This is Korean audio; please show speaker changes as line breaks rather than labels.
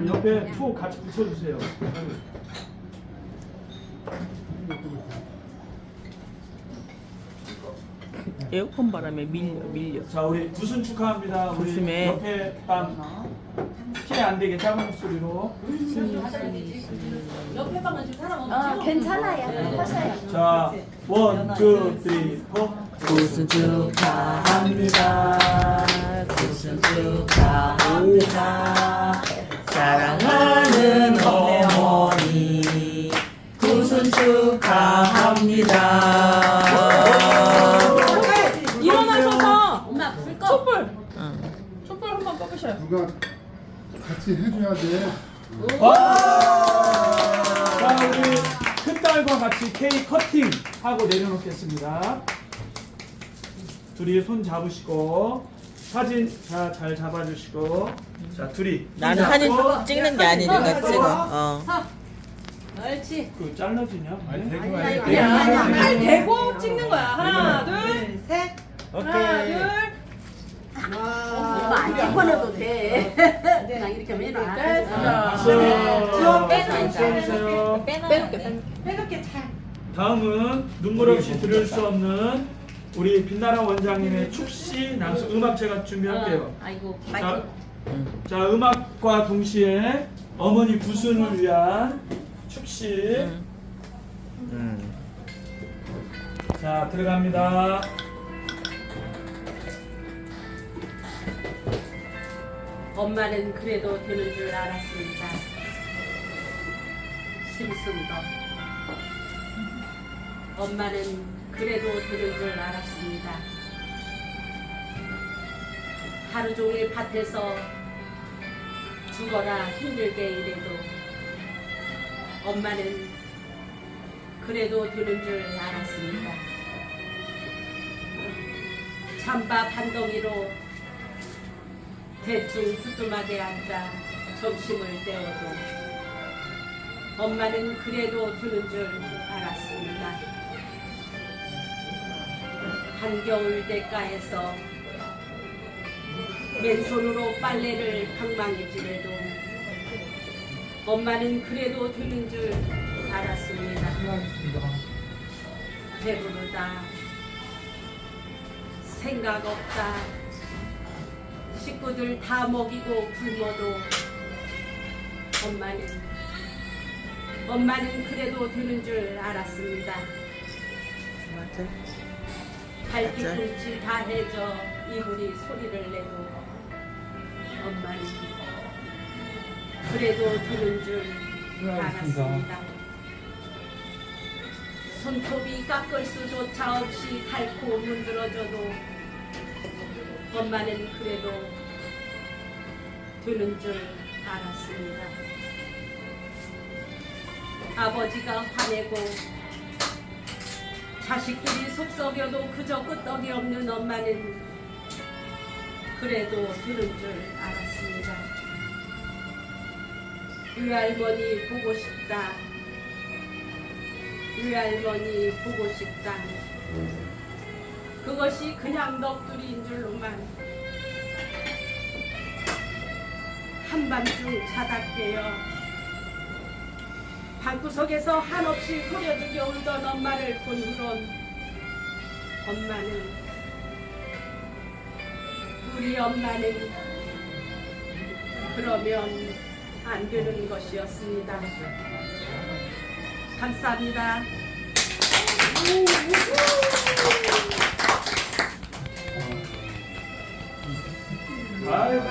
그 옆에 초 같이 붙여주세요.
에어컨 바람에 밀려 밀려.
자 우리 두순 축하합니다. 우리
조심해.
옆에 방 피해 안 되게 작은 목소리로.
옆에 방은 지금 사람 없지?
어, 괜찮아요. 하셔요.
자 원, 투, 쓰리, 포.
구순 축하합니다. 구순 축하합니다. 사랑하는 어머니 구순 축하합니다.
일어나셔서 엄마 불 꺼.
촛불
응.
촛불 한번 꺼보셔요.
누가 같이 해줘야 돼.
와! 자 우리 큰 딸과 같이 케이크 커팅 하고 내려놓겠습니다. 둘이 손 잡으시고 사진 자잘 잡아주시고 자 둘이
나는
손
사진
잡고
찍는 게 아니니까 찍어. 어.
옳지.
그 잘라지냐?
아니
네?
대고
아니,
아니
아니, 아니, 아니.
팔 대고 찍는 거야. 하나, 둘, 셋. 하나,
오케이.
둘.
엄마 안 찍어놔도 돼. 그냥 이렇게 하면
됐어.
박수!
네.
박수 해주세요.
빼놓게, 빼놓게 잘.
다음은 눈물 없이 들을 수 없는 우리 빛나라 원장님의 축시 낭수 음악 제가 준비할게요.
아이고
자. 자 음악과 동시에 어머니 구순을 위한 축시
음.
자 들어갑니다.
엄마는 그래도 되는 줄 알았습니다. 심승도. 엄마는 그래도 되는 줄 알았습니다. 하루 종일 밭에서 죽어라 힘들게 일해도 엄마는 그래도 되는 줄 알았습니다. 찬밥 한 덩이로 대충 두툼하게 앉아 점심을 때워도 엄마는 그래도 되는 줄 알았습니다. 한겨울 대가에서 맨손으로 빨래를 방망이질해도 엄마는 그래도 되는 줄 알았습니다. 배부르다. 생각 없다. 식구들 다 먹이고 굶어도 엄마는 엄마는 그래도 되는 줄 알았습니다.
맞아.
발뒤꿈치 다 해져 이불이 소리를 내도 엄마는 그래도 되는 줄 알았습니다. 손톱이 깎을 수조차 없이 닳고 문드러져도 엄마는 그래도 되는 줄 알았습니다. 아버지가 화내고 자식들이 속썩여도 그저 끄떡이 없는 엄마는 그래도 되는 줄 알았습니다. 외할머니 보고 싶다. 외할머니 보고 싶다. 그것이 그냥 넋두리인 줄로만 한밤중 자다 깨어 방구석에서 한없이 소려주게 울던 엄마를 본 후론 엄마는 우리 엄마는 그러면 안 되는 것이었습니다. 감사합니다.
아이고.